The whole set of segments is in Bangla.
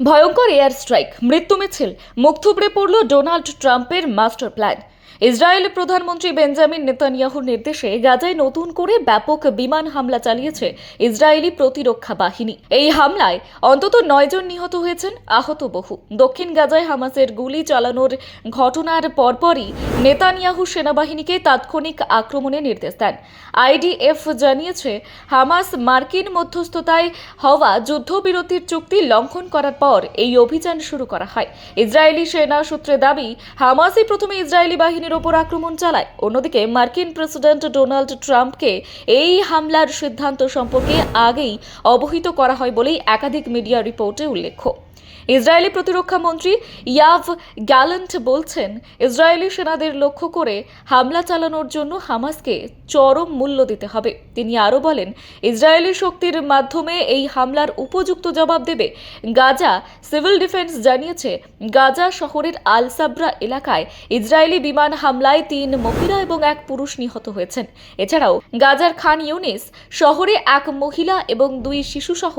ভয়ঙ্কর এয়ার স্ট্রাইক মৃত্যু মিছিল মুখ থুবড়ে পড়ল ডোনাল্ড ট্রাম্পের মাস্টার প্ল্যান। ইসরায়েল প্রধানমন্ত্রী বেঞ্জামিন নেতানিয়াহুর নির্দেশে গাজায় নতুন করে ব্যাপক বিমান হামলা চালিয়েছে ইসরায়েলি প্রতিরক্ষা বাহিনী। এই হামলায় অন্তত নয়জন নিহত হয়েছেন, আহত বহু। দক্ষিণ গাজায় হামাসের গুলি চালানোর ঘটনার পরপরই নেতানিয়াহু সেনাবাহিনীকে তাৎক্ষণিক আক্রমণের নির্দেশ দেন। আইডিএফ জানিয়েছে, হামাস মার্কিন মধ্যস্থতায় হওয়া যুদ্ধবিরতির চুক্তি লঙ্ঘন করার পর এই অভিযান শুরু করা হয়। ইসরায়েলি সেনা সূত্রে দাবি, হামাসই প্রথমে ইসরায়েলি বাহিনীর ওপর আক্রমণ চালায়। অন্যদিকে মার্কিন প্রেসিডেন্ট ডোনাল্ড ট্রাম্পকে এই হামলার সিদ্ধান্ত সম্পর্কে আগেই অবহিত করা হয় বলেই একাধিক মিডিয়া রিপোর্টে উল্লেখ্য। ইসরায়েলি প্রতিরক্ষা মন্ত্রী ইয়াভ গ্যালেন্ট বলছেন, ইসরায়েলি সেনাদের লক্ষ্য করে হামলা চালানোর জন্য হামাসকে চরম মূল্য দিতে হবে। তিনি আরও বলেন, ইসরায়েলি শক্তির মাধ্যমে এই হামলার উপযুক্ত জবাব দেবে গাজা। সিভিল ডিফেন্স জানিয়েছে, গাজা শহরের আল সাবরা এলাকায় ইসরায়েলি বিমান হামলায় তিন মহিলা এবং এক পুরুষ নিহত হয়েছেন। এছাড়াও গাজার খান ইউনিস শহরে এক মহিলা এবং দুই শিশুসহ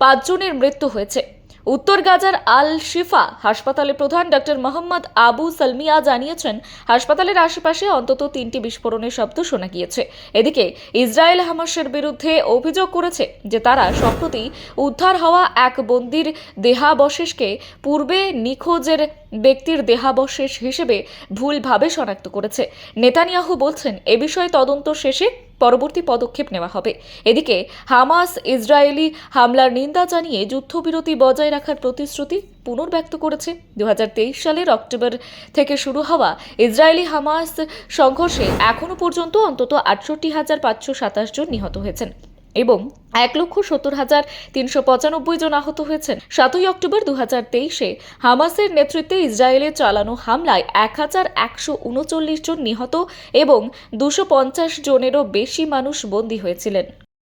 পাঁচজনের মৃত্যু হয়েছে। উত্তর গাজার আল শিফা হাসপাতালের প্রধান ডক্টর মোহাম্মদ আবু সালমিয়া জানিয়েছেন, হাসপাতালের আশেপাশে অন্তত তিনটি বিস্ফোরণের শব্দ শোনা গিয়েছে। এদিকে, ইসরায়েল হামাসের বিরুদ্ধে অভিযোগ করেছে যে তারা সম্প্রতি উদ্ধার হওয়া এক বন্দির দেহাবশেষকে পূর্বে নিখোঁজের ব্যক্তির দেহাবশেষ হিসেবে ভুলভাবে শনাক্ত করেছে। নেতানিয়াহু বলছেন, এ বিষয়ে তদন্ত শেষে পরবর্তী পদক্ষেপ নেওয়া হবে। এদিকে হামাস ইসরায়েলি হামলার নিন্দা জানিয়ে যুদ্ধবিরতি বজায় রাখার প্রতিশ্রুতি পুনর্ব্যক্ত করেছে। দু হাজার তেইশ সালের অক্টোবর থেকে শুরু হওয়া ইসরায়েলি হামাস সংঘর্ষে এখনও পর্যন্ত অন্তত আটষট্টি হাজার পাঁচশো সাতাশ জন নিহত হয়েছেন। এবং এক লক্ষ সত্তর হাজার তিনশো পঁচানব্বই জন আহত হয়েছেন। সাতই অক্টোবর দু হাজার তেইশে হামাসের নেতৃত্বে ইসরায়েলে চালানো হামলায় এক হাজার একশো উনচল্লিশ জন নিহত এবং দুশো পঞ্চাশ জনেরও বেশি মানুষ বন্দী হয়েছিলেন।